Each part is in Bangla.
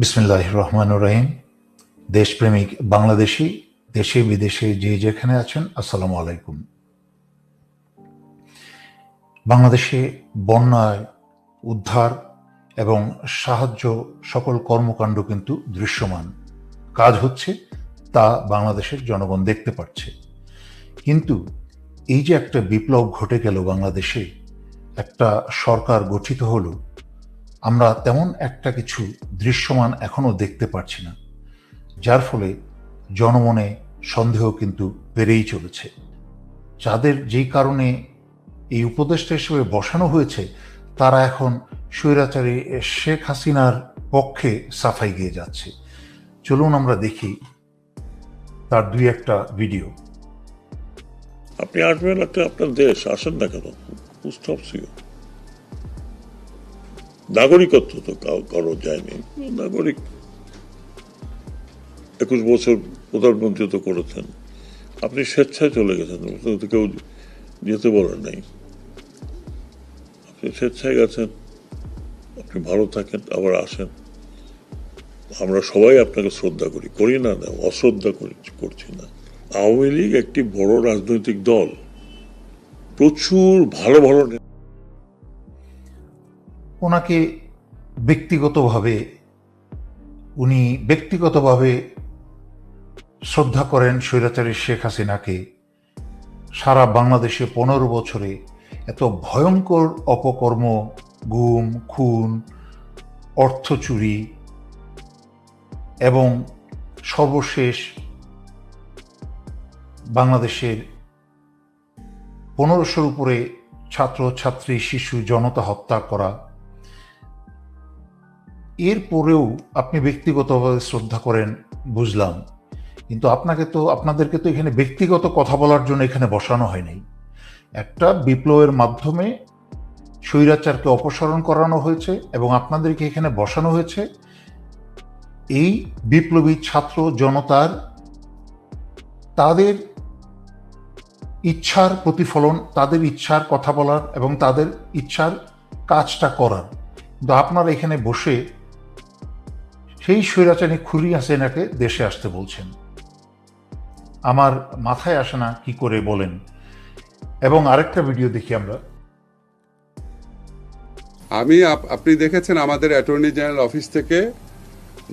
বিসমিল্লাহ রহমান রহিম। দেশপ্রেমিক বাংলাদেশি, দেশে বিদেশে যে যেখানে আছেন, আসসালামু আলাইকুম। বাংলাদেশে বন্যায় উদ্ধার এবং সাহায্য সকল কর্মকাণ্ড কিন্তু দৃশ্যমান। কাজ হচ্ছে তা বাংলাদেশের জনগণ দেখতে পাচ্ছে কিন্তু এই যে একটা বিপ্লব ঘটে গেল বাংলাদেশে, একটা সরকার গঠিত হলো আমরা তেমন একটা কিছু দৃশ্যমান এখনও দেখতে পারছি না, যার ফলে জনমনে সন্দেহ কিন্তু বেড়েই চলেছে। যাদের যেই কারণে এই উপদেষ্টা হিসেবে বসানো হয়েছে, তারা এখন স্বৈরাচারী শেখ হাসিনার পক্ষে সাফাই গিয়ে যাচ্ছে। চলুন আমরা দেখি তার দুই একটা ভিডিও। আপনি আসবেন একটা আপনার দেশ, আসেন না কেন? নাগরিকত্ব তো কারও যায়নি নাগরিক। একুশ বছর প্রধানমন্ত্রী তো করেছেন। আপনি স্বেচ্ছায় চলে গেছেন। কেউ যেতে বলেন নাই। আপনি স্বেচ্ছায় গেছেন। আপনি ভালো থাকেন, আবার আসেন। আমরা সবাই আপনাকে শ্রদ্ধা করি। করি না না, অশ্রদ্ধা করি, করছি না। আওয়ামী লীগ একটি বড় রাজনৈতিক দল। প্রচুর ভালো ভালো ওনাকে ব্যক্তিগতভাবে, উনি ব্যক্তিগতভাবে শ্রদ্ধা করেন স্বৈরাচারী শেখ হাসিনাকে। সারা বাংলাদেশে পনেরো বছরে এত ভয়ঙ্কর অপকর্ম, গুম, খুন, অর্থ চুরি এবং সর্বশেষ বাংলাদেশের পনেরোশোর উপরে ছাত্র, ছাত্রী, শিশু, জনতা হত্যা করা এরপরেও আপনি ব্যক্তিগতভাবে শ্রদ্ধা করেন, বুঝলাম। কিন্তু আপনাকে তো, আপনাদেরকে তো এখানে ব্যক্তিগত কথা বলার জন্য এখানে বসানো হয়নি একটা বিপ্লবের মাধ্যমে স্বৈরাচারকে অপসারণ করানো হয়েছে এবং আপনাদেরকে এখানে বসানো হয়েছে। এই বিপ্লবী ছাত্র জনতার তাদের ইচ্ছার প্রতিফলন, তাদের ইচ্ছার কথা বলার এবং তাদের ইচ্ছার কাজটা করার। কিন্তু আপনারা এখানে বসে সেই স্বৈরাচারী খুরি হাসিনাকে দেশে আসতে বলছেন। আমার মাথায় আসে না কি করে বলেন। এবং আরেকটা ভিডিও দেখি আমরা। আমি আপ- আপনি দেখেছেন আমাদের অ্যাটর্নি জেনারেল অফিস থেকে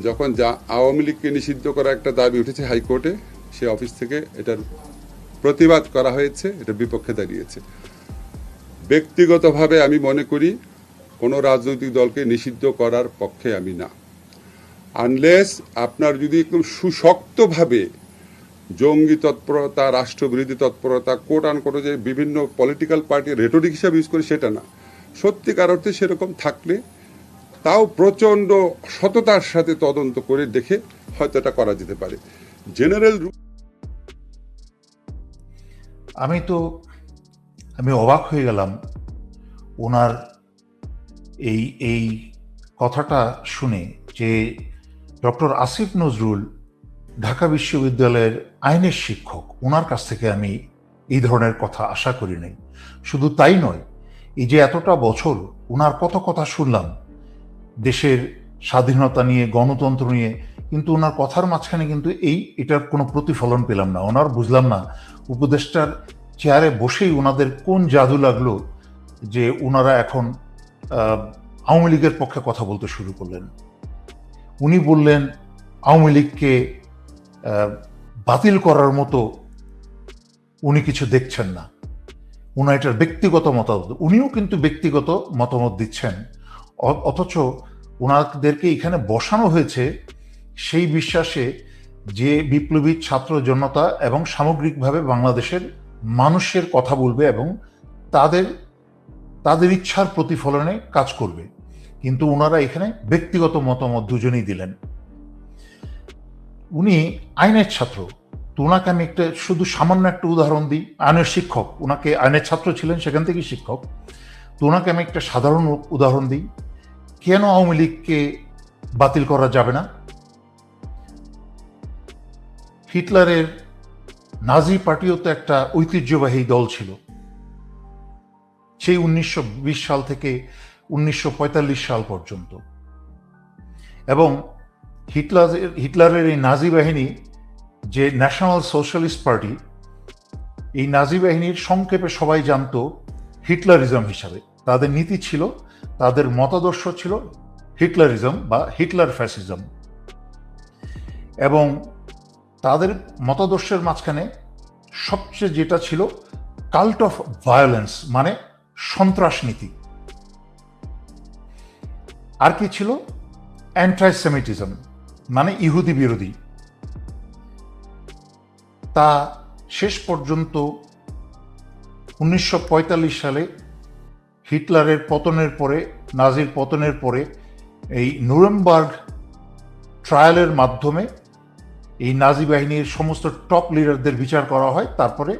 যখন যা আওয়ামী লীগকে নিষিদ্ধ করা একটা দাবি উঠেছে হাইকোর্টে, সে অফিস থেকে এটার প্রতিবাদ করা হয়েছে, এটা বিপক্ষে দাঁড়িয়েছে। ব্যক্তিগতভাবে আমি মনে করি কোনো রাজনৈতিক দলকে নিষিদ্ধ করার পক্ষে আমি না। আনলেস আপনার যদি একদম সুশক্তভাবে জঙ্গি তৎপরতা, রাষ্ট্রবিরোধী তৎপরতা কোট আন কোটো যে বিভিন্ন পলিটিক্যাল পার্টি রেটোরিক হিসাবে ইউজ করে সেটা না। সত্যিকার অর্থে সেরকম থাকলে তাও প্রচণ্ড সততার সাথে তদন্ত করে দেখে হয়তো এটা করা যেতে পারে। জেনারেল আমি তো, আমি অবাক হয়ে গেলাম ওনার এই এই কথাটা শুনে যে ডক্টর আসিফ নজরুল, ঢাকা বিশ্ববিদ্যালয়ের আইনের শিক্ষক ওনার কাছ থেকে আমি এই ধরনের কথা আশা করি নাই। শুধু তাই নয়, এই যে এতটা বছর ওনার কত কথা শুনলাম, দেশের স্বাধীনতা নিয়ে, গণতন্ত্র নিয়ে, কিন্তু ওনার কথার মাঝখানে কিন্তু এই, এটার কোনো প্রতিফলন পেলাম না। ওনার বুঝলাম না, উপদেষ্টার চেয়ারে বসেই ওনাদের কোন জাদু লাগল যে ওনারা এখন আওয়ামী লীগের পক্ষে কথা বলতে শুরু করলেন। উনি বললেন, আওয়ামী লীগকে বাতিল করার মতো উনি কিছু দেখছেন না। উনি এটার ব্যক্তিগত মতামত, উনিও কিন্তু ব্যক্তিগত মতামত দিচ্ছেন। অথচ ওনাদেরকে এখানে বসানো হয়েছে সেই বিশ্বাসে যে বিপ্লবী ছাত্র জনতা এবং সামগ্রিকভাবে বাংলাদেশের মানুষের কথা বলবে এবং তাদের তাদের ইচ্ছার প্রতিফলনে কাজ করবে। কিন্তু ওনারা এখানে ব্যক্তিগত মতামত দুজনেই দিলেন। উনি আইনের ছাত্র। তো ওনাকে আমি একটা শুধু সামান্য একটা উদাহরণ দিই। আইনের শিক্ষক। ওনাকে আইনের ছাত্র ছিলেন, সেখান থেকেই শিক্ষক। তো ওনাকে আমি একটা সাধারণ উদাহরণ দিই। কেন আওয়ামী লীগকে বাতিল করা যাবে না? হিটলারের নাজি পার্টিও তো একটা ঐতিহ্যবাহী দল ছিল। সেই উনিশশো বিশ সাল থেকে উনিশশো পঁয়তাল্লিশ সাল পর্যন্ত। এবং হিটলারের হিটলারের এই নাজি বাহিনী, যে ন্যাশনাল সোশ্যালিস্ট পার্টি, এই নাজি বাহিনীর সংক্ষেপে সবাই জানতো হিটলারিজম হিসাবে। তাদের নীতি ছিল, তাদের মতাদর্শ ছিল হিটলারিজম বা হিটলার ফ্যাসিজম। এবং তাদের মতাদর্শের মাঝখানে সবচেয়ে যেটা ছিল কাল্ট অফ ভায়োলেন্স মানে সন্ত্রাস নীতি। আর কি ছিল? অ্যান্টাইসেমিটিজম মানে ইহুদি বিরোধী। তা শেষ পর্যন্ত উনিশশো পঁয়তাল্লিশ সালে হিটলারের পতনের পরে, নাজির পতনের পরে এই নুরেমবার্গ ট্রায়ালের মাধ্যমে এই নাজি বাহিনীর সমস্ত টপ লিডারদের বিচার করা হয়, তারপরে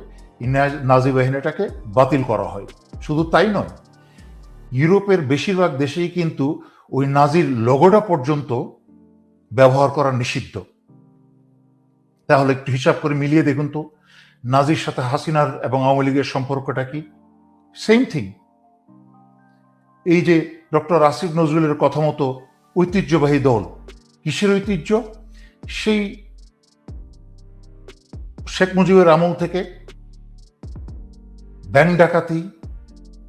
নাজি বাহিনীটাকে বাতিল করা হয়। শুধু তাই নয়, ইউরোপের বেশিরভাগ দেশেই কিন্তু ওই নাজির লোগোটা পর্যন্ত ব্যবহার করা নিষিদ্ধ। তাহলে একটু হিসাব করে মিলিয়ে দেখুন তো, নাজির সাথে হাসিনার এবং আওয়ামী লীগের সম্পর্কটা কি? সেম থিং এই যে ডক্টর আসিফ নজরুলের কথা মতো ঐতিহ্যবাহী দল, কিসের ঐতিহ্য? সেই শেখ মুজিবের আমল থেকে ব্যাংক ডাকাতি,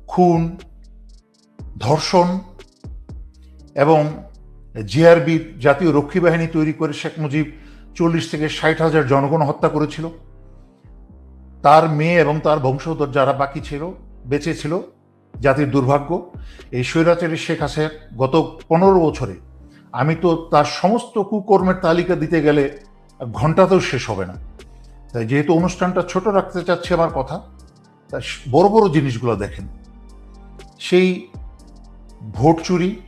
খুন, ধর্ষণ এবং জিআরবি জাতীয় রক্ষী বাহিনী তৈরি করে শেখ মুজিব চল্লিশ থেকে ষাট হাজার জনগণ হত্যা করেছিল। তার মেয়ে এবং তার বংশধর যারা বাকি ছিল, বেঁচে ছিল, জাতির দুর্ভাগ্য, এই স্বৈরাচারী শেখ হাসিনা গত পনেরো বছরে আমি তো তার সমস্ত কুকর্মের তালিকা দিতে গেলে ঘন্টাতেও শেষ হবে না। তাই যেহেতু অনুষ্ঠানটা ছোট রাখতে চাচ্ছি আমার কথা, তা বড় বড় জিনিসগুলো দেখেন। সেই ভোট চুরি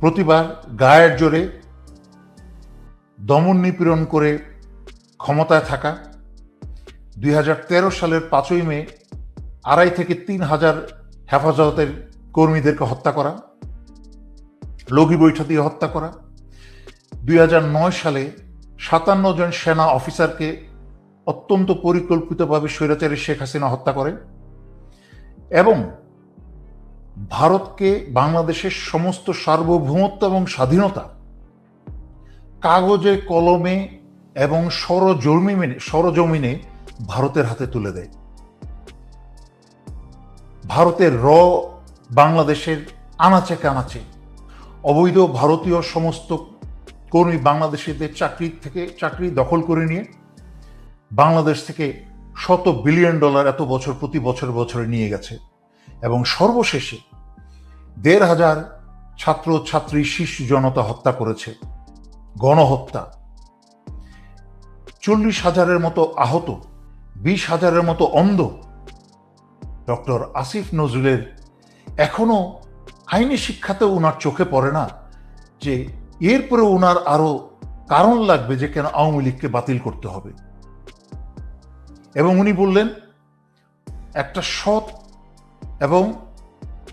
প্রতিবার গায়ের জোরে দমন নিপীড়ন করে ক্ষমতায় থাকা দুই হাজার তেরো সালের পাঁচই মে আড়াই থেকে তিন হাজার হেফাজতের কর্মীদেরকে হত্যা করা, লগি বৈঠা দিয়ে হত্যা করা, দুই হাজার নয় সালে সাতান্ন জন সেনা অফিসারকে অত্যন্ত পরিকল্পিতভাবে স্বৈরাচারী শেখ হাসিনা হত্যা করে এবং ভারতকে বাংলাদেশের সমস্ত সার্বভৌমত্ব এবং স্বাধীনতা কাগজে, কলমে এবং সরজমিনে সরজমিনে ভারতের হাতে তুলে দেয়। ভারতের র বাংলাদেশের আনাচে কানাচে। অবৈধ ভারতীয় সমস্ত কর্মী বাংলাদেশিদের চাকরি থেকে চাকরি দখল করে নিয়ে, বাংলাদেশ থেকে শত বিলিয়ন ডলার এত বছর, প্রতি বছর, বছরে নিয়ে গেছে। এবং সর্বশেষে দেড় হাজার ছাত্র, ছাত্রী, শিশু জনতা হত্যা করেছে। গণহত্যা। চল্লিশ হাজারের মতো আহত, বিশ হাজারের মতো অন্ধ ডক্টর আসিফ নজরুলের এখনও আইনি শিক্ষাতে ওনার চোখে পড়ে না যে এরপরে ওনার আরও কারণ লাগবে যে কেন আওয়ামী লীগকে বাতিল করতে হবে। এবং উনি বললেন, একটা সৎ এবং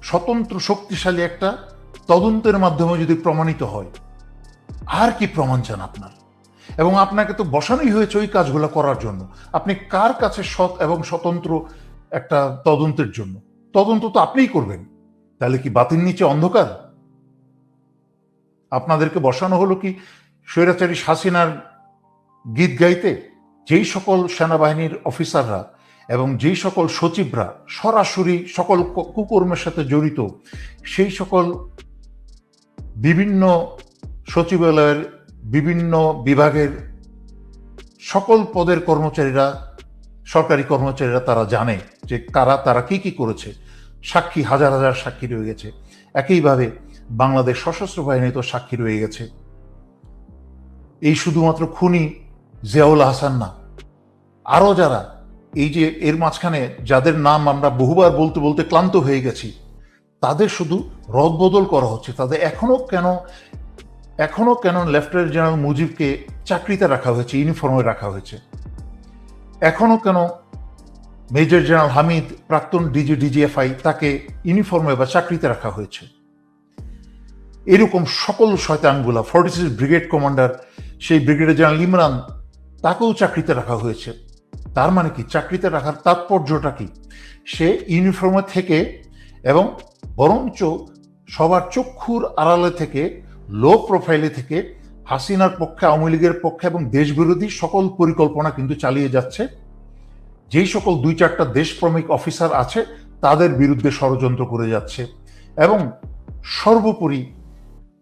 স্বতন্ত্র শক্তিশালী একটা তদন্তের মাধ্যমে যদি প্রমাণিত হয়, আর কি প্রমাণ চান আপনার? এবং আপনাকে তো বসানোই হয়েছে ওই কাজগুলো করার জন্য। আপনি কার কাছে সৎ এবং স্বতন্ত্র একটা তদন্তের জন্য? তদন্ত তো আপনিই করবেন। তাহলে কি বাতিল নিচে অন্ধকার? আপনাদেরকে বসানো হলো কি স্বৈরাচারী হাসিনার গীত গাইতে? যেই সকল সেনাবাহিনীর অফিসাররা এবং যেই সকল সচিবরা সরাসরি সকল কুকর্মের সাথে জড়িত, সেই সকল বিভিন্ন সচিবালয়ের বিভিন্ন বিভাগের সকল পদের কর্মচারীরা, সরকারি কর্মচারীরা তারা জানে যে কারা, তারা কি কি করেছে। সাক্ষী, হাজার হাজার সাক্ষী রয়ে গেছে। একইভাবে বাংলাদেশ সশস্ত্র বাহিনী তো সাক্ষী রয়ে গেছে। এই শুধুমাত্র খুনি জিয়াউল হাসান না, আরও যারা এই যে এর মাঝখানে যাদের নাম আমরা বহুবার বলতে বলতে ক্লান্ত হয়ে গেছি, তাদের শুধু রদবদল করা হচ্ছে। তাদের এখনও কেন, এখনও কেন লেফটেন্যান্ট জেনারেল মুজিবকে চাকরিতে রাখা হয়েছে, ইউনিফর্মে রাখা হয়েছে? এখনও কেন মেজর জেনারেল হামিদ, প্রাক্তন ডিজি, ডিজিএফআই তাকে ইউনিফর্মে বা চাকরিতে রাখা হয়েছে? এরকম সকল শয়তানগুলা ফর্টি সিক্স ব্রিগেড কমান্ডার, সেই ব্রিগেডিয়ার জেনারেল ইমরান, তাকেও চাকরিতে রাখা হয়েছে। তার মানে কি? চাকরিতে রাখার তাৎপর্যটা কি? সে ইউনিফর্মে থেকে এবং বরঞ্চ সবার চক্ষুর আড়ালে থেকে লো প্রোফাইলে থেকে হাসিনার পক্ষে, আওয়ামী লীগের পক্ষে এবং দেশবিরোধী সকল পরিকল্পনা কিন্তু চালিয়ে যাচ্ছে। যেই সকল দুই চারটা দেশপ্রেমিক অফিসার আছে, তাদের বিরুদ্ধে ষড়যন্ত্র করে যাচ্ছে। এবং সর্বোপরি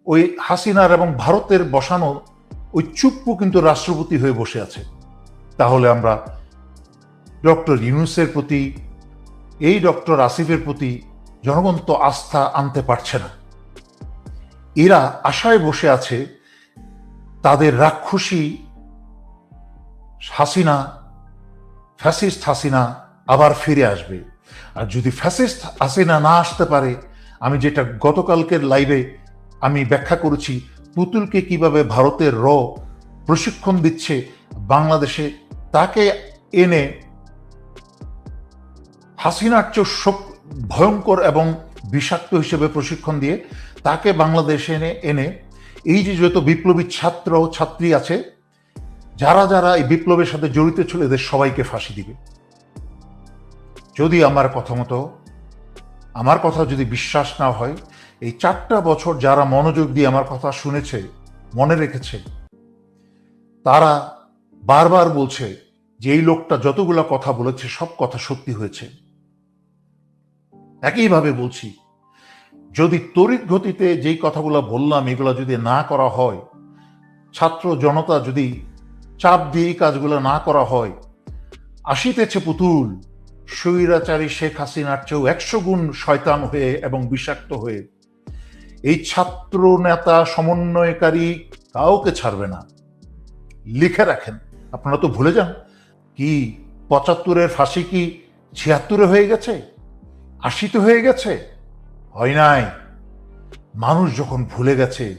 ওই হাসিনার এবং ভারতের বসানো ওই চুপ্পু কিন্তু রাষ্ট্রপতি হয়ে বসে আছে। তাহলে আমরা ডক্টর ইউনুসের প্রতি, এই ডক্টর আসিফের প্রতি জনগণ তো আস্থা আনতে পারছে না। এরা আশায় বসে আছে তাদের রাক্ষসী হাসিনা, ফ্যাসিস্ট হাসিনা আবার ফিরে আসবে। আর যদি ফ্যাসিস্ট হাসিনা না আসতে পারে, আমি যেটা গতকালকের লাইভে আমি ব্যাখ্যা করেছি, পুতুলকে কীভাবে ভারতের র প্রশিক্ষণ দিচ্ছে বাংলাদেশে, তাকে এনে হাসিনার শক- ভয়ঙ্কর এবং বিষাক্ত হিসেবে প্রশিক্ষণ দিয়ে তাকে বাংলাদেশে এনে এনে এই যে যত বিপ্লবী ছাত্র ছাত্রী আছে, যারা যারা এই বিপ্লবের সাথে জড়িত ছিল, এদের সবাইকে ফাঁসি দিবে। যদি আমার কথা মতো আমার কথা যদি বিশ্বাস না হয়, এই চারটা বছর যারা মনোযোগ দিয়ে আমার কথা শুনেছে, মনে রেখেছে, তারা বারবার বলছে যে এই লোকটা যতগুলা কথা বলেছে, সব কথা সত্যি হয়েছে। একইভাবে বলছি, যদি তড়িৎ গতিতে যেই কথাগুলো বললাম, এগুলো যদি না করা হয়, ছাত্র জনতা যদি চাপ দিয়ে এই কাজগুলো না করা হয়, আসিতেছে পুতুল, স্বৈরাচারী শেখ হাসিনার চেয়েও একশো গুণ শয়তান হয়ে এবং বিষাক্ত হয়ে, এই ছাত্র নেতা সমন্বয়কারী কাউকে ছাড়বে না। লিখে রাখেন। আপনারা তো ভুলে যান, কি পঁচাত্তরের ফাঁসি কি ছিয়াত্তরে হয়ে গেছে? আশিতে হয়ে গেছে? হয় নাই। মানুষ যখন ভুলে গেছে,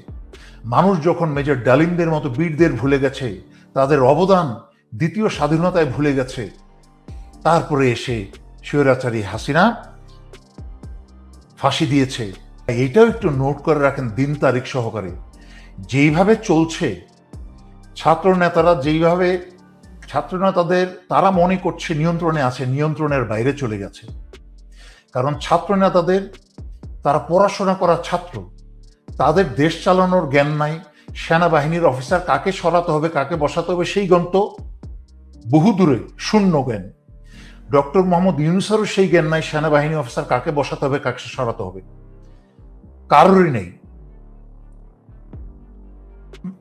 মানুষ যখন মেজর ডালিমদের মতো বীরদের ভুলে গেছে, তাদের অবদান দ্বিতীয় স্বাধীনতায় ভুলে গেছে, তারপরে এসে স্বৈরাচারী হাসিনা ফাঁসি দিয়েছে। এইটাও একটু নোট করে রাখেন দিন তারিখ সহকারে। যেইভাবে চলছে ছাত্র নেতারা যেইভাবে ছাত্র নেতাদের তারা মনে করছে নিয়ন্ত্রণে আছে, নিয়ন্ত্রণের বাইরে চলে গেছে। কারণ ছাত্র নেতাদের তারা পড়াশোনা করা ছাত্র। তাদের দেশ চালানোর জ্ঞান নাই, সেনাবাহিনীর অফিসার কাকে সরাতে হবে, কাকে বসাতে হবে, সেই গন্ত বহু দূরে শূন্য জ্ঞান। ডক্টর মোহাম্মদ ইউনুসারও সেই জ্ঞান নাই, সেনাবাহিনী অফিসার কাকে বসাতে হবে, কাকে সরাতে হবে। কারোরই নেই।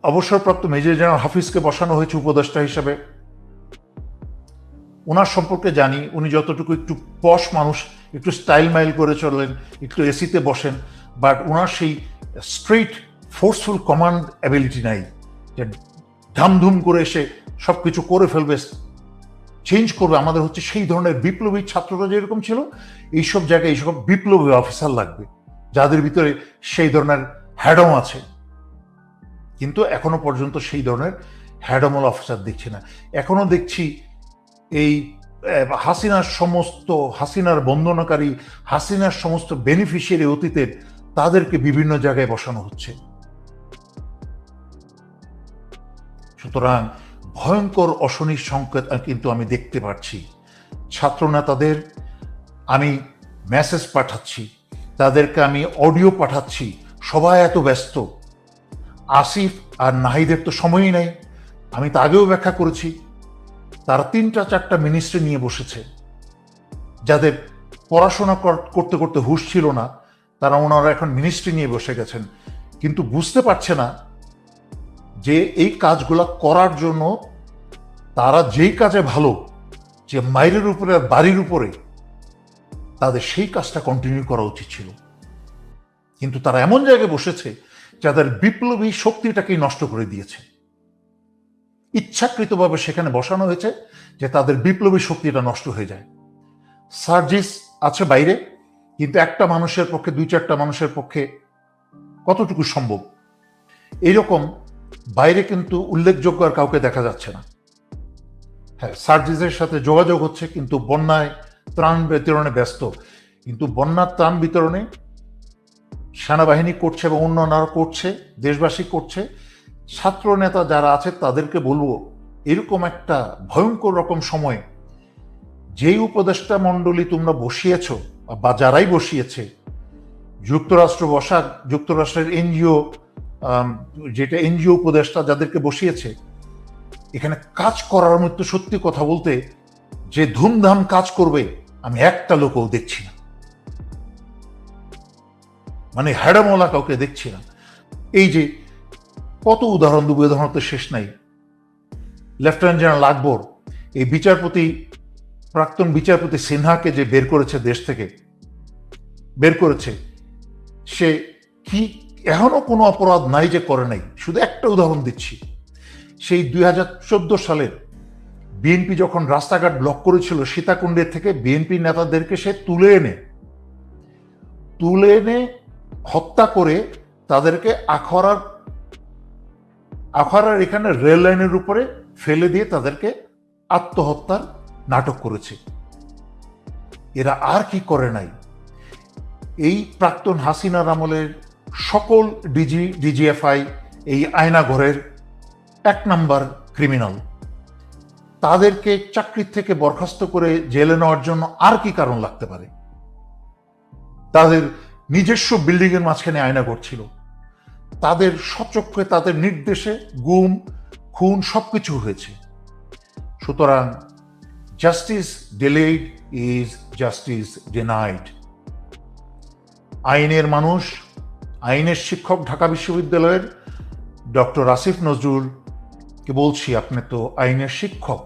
অবসরপ্রাপ্ত মেজর জেনারেল হাফিজকে বসানো হয়েছে উপদেষ্টা হিসেবে। ওনার সম্পর্কে জানি, উনি যতটুকু একটু পশ মানুষ একটু স্টাইল মাইল করে চলেন একটু এসিতে বসেন বাট ওনার সেই স্ট্রেট ফোর্সফুল কমান্ড অ্যাবিলিটি নাই, যে ধামধুম করে এসে সব কিছু করে ফেলবে চেঞ্জ করবে, আমাদের হচ্ছে সেই ধরনের বিপ্লবী ছাত্ররা যেরকম ছিল, এইসব জায়গায় এইসব বিপ্লবী অফিসার লাগবে, যাদের ভিতরে সেই ধরনের হ্যাডম আছে। কিন্তু এখনও পর্যন্ত সেই ধরনের হ্যাডমল অফিসার দেখছি না। এখনও দেখছি এই হাসিনার সমস্ত, হাসিনার বন্দনাকারী, হাসিনার সমস্ত বেনিফিশিয়ারি অতীতের তাদেরকে বিভিন্ন জায়গায় বসানো হচ্ছে। সুতরাং ভয়ঙ্কর অশনি সংকেত কিন্তু আমি দেখতে পাচ্ছি। ছাত্র নেতাদের আমি মেসেজ পাঠাচ্ছি, তাদেরকে আমি অডিও পাঠাচ্ছি, সবাই এত ব্যস্ত। আসিফ আর নাহিদের তো সময়ই নেই। আমি তা আগেও ব্যাখ্যা করেছি। তারা তিনটা চারটা মিনিস্ট্রি নিয়ে বসেছে। যাদের পড়াশোনা কর- করতে করতে হুশ ছিল না, তারা ওনারা এখন মিনিস্ট্রি নিয়ে বসে গেছেন। কিন্তু বুঝতে পারছে না যে এই কাজগুলো করার জন্য তারা যেই কাজে ভালো, যে মাইরের উপরে আর বাড়ির উপরে, তাদের সেই কাজটা কন্টিনিউ করা উচিত ছিল। কিন্তু তারা এমন জায়গায় বসেছে যাদের বিপ্লবী শক্তিটাকেই নষ্ট করে দিয়েছে। ইচ্ছাকৃতভাবে সেখানে বসানো হয়েছে যে তাদের বিপ্লবী শক্তিটা নষ্ট হয়ে যায়। সার্জিস আছে বাইরে, কিন্তু একটা মানুষের পক্ষে, দুই চারটা মানুষের পক্ষে কতটুকু সম্ভব? এইরকম বাইরে কিন্তু উল্লেখযোগ্য আর কাউকে দেখা যাচ্ছে না। হ্যাঁ সার্জিসের সাথে যোগাযোগ হচ্ছে, কিন্তু বন্যায় ত্রাণ বিতরণে ব্যস্ত। কিন্তু বন্যার ত্রাণ বিতরণে সেনাবাহিনী করছে এবং অন্যান্যরা করছে, দেশবাসী করছে। ছাত্র নেতা যারা আছে তাদেরকে বলব, এরকম একটা ভয়ঙ্কর রকম সময়, যেই উপদেষ্টা মণ্ডলী তোমরা বসিয়েছ বা যারাই বসিয়েছে, যুক্তরাষ্ট্র বসা, যুক্তরাষ্ট্রের এনজিও যেটা এনজিও উপদেষ্টা যাদেরকে বসিয়েছে, এখানে কাজ করার মতো সত্যি কথা বলতে যে ধুমধাম কাজ করবে, আমি একটা লোকও দেখছি না। মানে হ্যাডামলা কাউকে দেখছি না। এই যে কত উদাহরণ, দেবো উদাহরণ তো শেষ নাই। লেফটেন্যান্ট জেনারেল আকবর এই বিচারপতি, প্রাক্তন বিচারপতি সিনহাকে যে বের করেছে দেশ থেকে, বের করেছে, সে কি এখনও কোনো অপরাধ নাই যে করে নাই? শুধু একটা উদাহরণ দিচ্ছি। সেই দুই হাজার চোদ্দ সালের বিএনপি যখন রাস্তাঘাট ব্লক করেছিল সীতাকুণ্ডের থেকে বিএনপি নেতাদেরকে সে তুলে এনে তুলে এনে হত্যা করে তাদেরকে আখড়ার আখড়ার এখানে রেল লাইনের উপরে ফেলে দিয়ে তাদেরকে আত্মহত্যার নাটক করেছে। এরা আর কি করে নাই? এই প্রাক্তন হাসিনার আমলের সকল ডিজি, ডিজিএফআই এই আয়নাঘরের এক নাম্বার ক্রিমিনাল। তাদেরকে চাকরির থেকে বরখাস্ত করে জেলে নেওয়ার জন্য আর কি কারণ লাগতে পারে? তাদের নিজস্ব বিল্ডিং এর মাঝখানে আয়না ছিল। তাদের সচক্ষে তাদের নির্দেশে গুম, খুন সবকিছু হয়েছে। সুতরাং justice delayed is justice denied আইনের মানুষ, আইনের শিক্ষক ঢাকা বিশ্ববিদ্যালয়ের ডক্টর আসিফ নজরুলকে বলছি, আপনি তো আইনের শিক্ষক,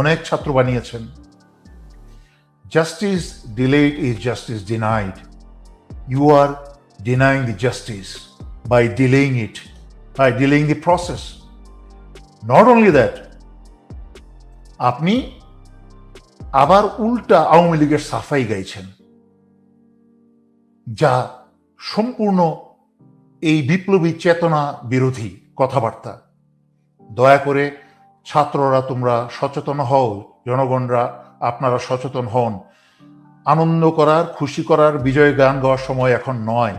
অনেক ছাত্র বানিয়েছেন। Justice delayed is justice denied you are denying the justice by delaying it by delaying the process not only that আপনি আবার উল্টা আওয়ামী লীগের সাফাই গাইছেন, যা সম্পূর্ণ এই বিপ্লবী চেতনা বিরোধী কথাবার্তা। দয়া করে ছাত্ররা তোমরা সচেতন হও, জনগণরা আপনারা সচেতন হন। আনন্দ করার, খুশি করার, বিজয় গান গাওয়ার সময় এখন নয়।